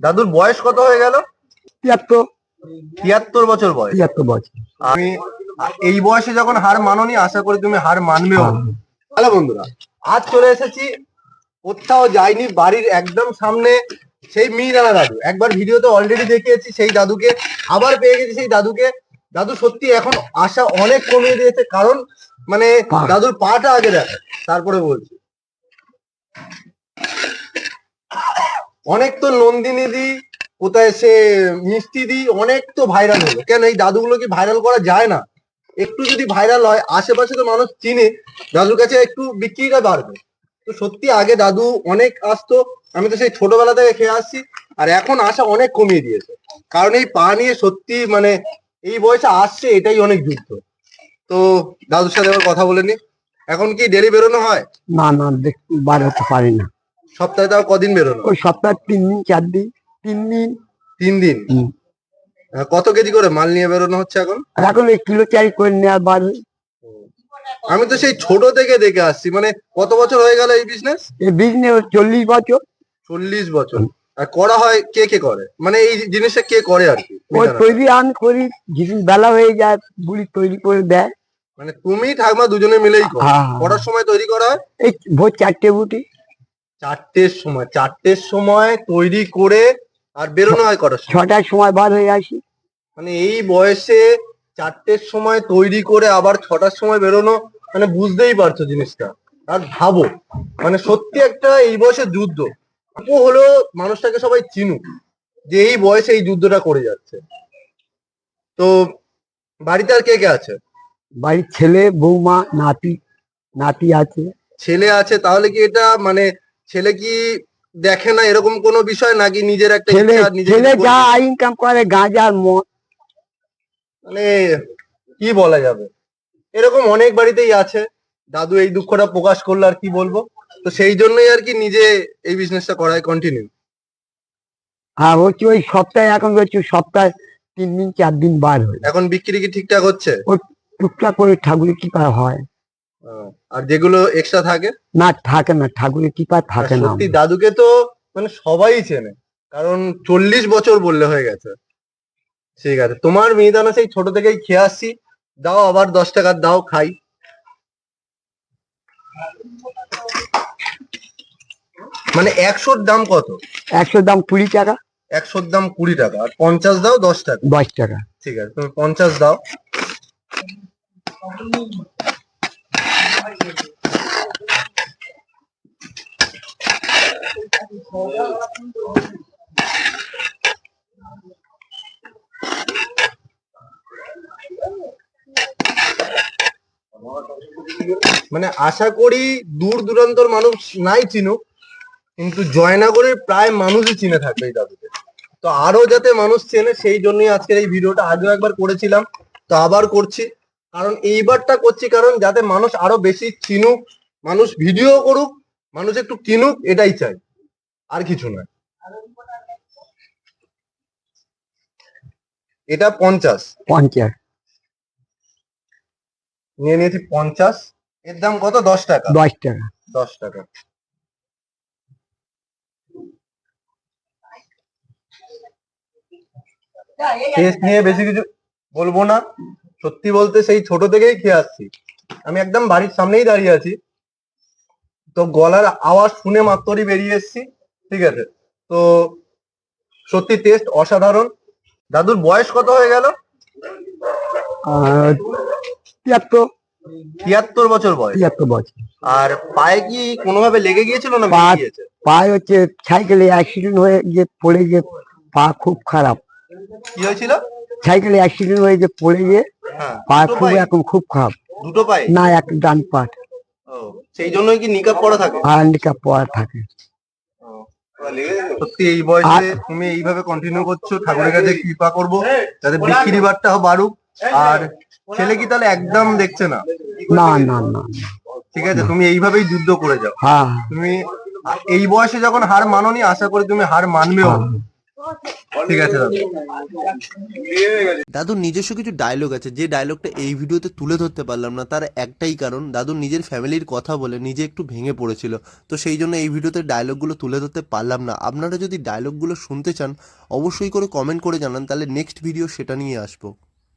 দাদুর বয়স কত হয়ে গেল? তিয়াত্তর। তিয়াত্তর বছর বয়স। তিয়াত্তর বছর আমি এই বয়সে যখন হার মাননি আশা করি তুমি হার মানবেও। না। হ্যালো বন্ধুরা আজ চলে এসেছি। কোথাও যাইনি বাড়ির একদম সামনে সেই মিহিদানা দাদু। একবার ভিডিওতে অলরেডি দেখিয়েছি সেই দাদুকে। আবার পেয়ে গেছি সেই দাদুকে। দাদু সত্যি এখন আশা অনেক কমিয়ে দিয়েছে কারণ মানে দাদুর পাটা আগে দেখে তারপরে বলছি। অনেক তো নন্দিনী দি, কোথায় সে মিষ্টি দি, অনেক তো ভাইরাল হলো। কেন এই দাদুগুলো কি ভাইরাল করা যায় না? একটু যদি ভাইরাল হয়, আশেপাশে তো মানুষ চিনে, দাদুর কাছে একটু বিক্রিটা বাড়বে। তো সত্যি আগে দাদু অনেক আসতো, আমি তো সেই ছোটবেলা থেকে খেয়ে আসছি, আর এখন আসা অনেক কমিয়ে দিয়েছে। কারণ এই পা নিয়ে সত্যি মানে এই বয়সে আসছে, এটাই অনেক যুদ্ধ। তো দাদুর সাথে আবার কথা বলে নি। এখন কি ডেলি বেরোনো হয়? না না বার পারি না। সপ্তাহে তাও কদিন বেরোনো ওই সপ্তাহে তিন দিন চার দিন। তিন দিন? তিন দিন? কত কেজি করে মাল নিয়ে বেরোনো হচ্ছে এখন? এখন এই কিলো চারি করে নেওয়ার বার আমি তো সেই ছোট থেকে দেখে আসছি মানে কত বছর হয়ে গেল এই বিজনেস এই বিজনেস চল্লিশ বছর। চল্লিশ বছর। আর করা হয় কে কে করে? মানে এই জিনিসটা কে করে আর কি? ওই তৈরি আন করি যেদিন বেলা হয়ে যায় বুড়ি তৈরি করে দেয়। মানে তুমি ঠাকমা দুজনে মিলেই হ্যাঁ। সময় তৈরি করা হয়? এই ভোর চারটে বুটি। চারটের সময় চারটের সময় তৈরি করে আর বেরোনো হয় কটার সময়? ছটার সময় বার হয়ে আসি। মানে এই বয়সে চারটের সময় তৈরি করে আবার ছটার সময় বেরোনো মানে বুঝতেই পারছ জিনিসটা। আর ভাবো মানে সত্যি একটা এই বয়সে যুদ্ধ। আপু হলো মানুষটাকে সবাই চিনুক যে এই বয়সে এই যুদ্ধটা করে যাচ্ছে। তো বাড়িতে আর কে কে আছে? বাড়ির ছেলে বৌমা নাতি নাতি আছে। ছেলে আছে তাহলে কি এটা মানে ছেলে কি দেখে না এরকম কোনো বিষয়? নাকি নিজের একটা ছেলে ছেলে যা? ইনকাম করে গাঁজা আর মদ। মানে কি বলা যাবে? এরকম অনেক বাড়িতেই আছে। দাদু এই দুঃখটা প্রকাশ করল আর কি বলব? তো সেই জন্যই আর কি নিজে এই বিজনেসটা করায় কন্টিনিউ আর হচ্ছে ওই সপ্তাহে এখন হচ্ছে সপ্তাহে তিন দিন চার দিন বার হয়। এখন বিক্রি কি ঠিকঠাক হচ্ছে? টুকটাক করে ঠাকুরের কৃপা হয়। আহ, আর যেগুলো এক্সট্রা থাকে? না থাকে না ঠাকুরের কৃপা থাকে না সত্যি দাদুকে তো মানে সবাই চেনে কারণ চল্লিশ বছর বললে হয়ে গেছে। ঠিক আছে তোমার মিহিদানা সেই ছোট থেকেই খেয়ে আসছি। দাও আবার দশ টাকার দাও খাই। মানে একশোর দাম কত? একশোর দাম কুড়ি টাকা। একশোর দাম কুড়ি টাকা আর পঞ্চাশ দাও দশ টাকা। দশ টাকা। ঠিক আছে তুমি পঞ্চাশ দাও। মানে আশা করি দূর দূরান্তর মানুষ নাই চিনুক, কিন্তু জয়নগরের প্রায় মানুষই চিনে থাকবে এই দাদুকে তো আরও যাতে মানুষ চেনে, সেই জন্যই আজকের এই ভিডিওটা। আগেও একবার করেছিলাম, তো আবার করছি। কারণ এইবারটা করছি কারণ যাতে মানুষ আরও বেশি চিনুক মানুষ ভিডিও করুক মানুষ একটু কিনুক এটাই চাই। আর কিছু নয়। এটা পঞ্চাশ। পঞ্চাশ নিয়ে নিয়েছি পঞ্চাশ। এর দাম কত? দশ টাকা। দশ টাকা। দশ টাকা। টেস্ট নিয়ে বেশি কিছু বলব না। সত্যি বলতে সেই ছোট থেকেই খেয়ে আসছি। আমি একদম বাড়ির সামনেই দাঁড়িয়ে আছি। তো গলার আওয়াজ শুনে মাত্রই বেরিয়ে এসেছি ঠিক আছে? তো সত্যি টেস্ট অসাধারণ। দাদুর বয়স কত হয়ে গেল? আর তিয়াত্তর। তিয়াত্তর বছর বয়স। তিয়াত্তর বছর। আর পায়ে কি কোনোভাবে লেগে গিয়েছিল না গিয়েছে? পায়ে হচ্ছে সাইকেলে অ্যাক্সিডেন্ট হয়ে যে পড়ে গিয়ে পা খুব খারাপ। কি হয়েছিল? সাইকেলে অ্যাক্সিডেন্ট হয়ে যে পড়ে গিয়ে পা খুব এখন খুব খারাপ। দুটো পায়ে না এক ডান পাট। সেই জন্যই কি নিকাপ পড়া থাকে? পড়া থাকে। সত্যি এই বয়সে তুমি এইভাবে কন্টিনিউ করছ ঠাকুরের কাছে কৃপা করব যাতে বিক্রি বাট্টা বাড়ুক। আর ছেলে কি তাহলে একদম দেখছে না? না না না। ঠিক আছে তুমি এইভাবেই যুদ্ধ করে যাও। হ্যাঁ। তুমি এই বয়সে যখন হার মাননি আশা করি তুমি হার মানবেও। না। ঠিক আছে দাদুর নিজস্ব কিছু ডায়লগ আছে, যে ডায়লগটা এই ভিডিওতে তুলে ধরতে পারলাম না, তার একটাই কারণ, দাদুর নিজের ফ্যামিলির কথা বলে নিজে একটু ভেঙে পড়েছিল। তো সেই জন্য এই ভিডিওতে ডায়লগগুলো তুলে ধরতে পারলাম না। আপনারা যদি ডায়লগগুলো শুনতে চান, অবশ্যই করে কমেন্ট করে জানান, তাহলে নেক্সট ভিডিও সেটা নিয়ে আসব।